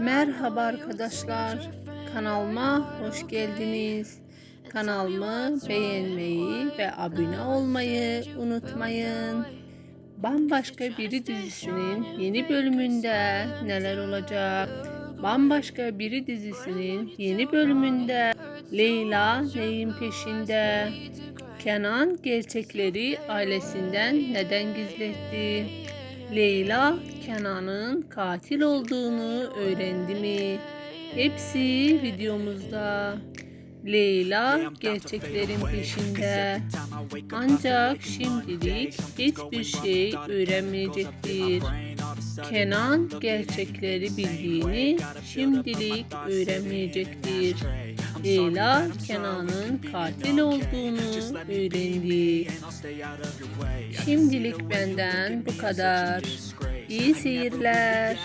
Merhaba arkadaşlar. Kanalıma hoş geldiniz. Kanalımı beğenmeyi ve abone olmayı unutmayın. Bambaşka Biri dizisinin yeni bölümünde neler olacak? Bambaşka Biri dizisinin yeni bölümünde Leyla neyin peşinde? Kenan gerçekleri ailesinden neden gizletti? Leyla Kenan'ın katil olduğunu öğrendi mi? Hepsi videomuzda. Leyla gerçeklerin peşinde. Ancak şimdilik hiçbir şey öğrenmeyecektir. Kenan gerçekleri bildiğini şimdilik öğrenmeyecektir. Leyla Kenan'ın katil olduğunu öğrendi. Şimdilik benden bu kadar. İyi seyirler.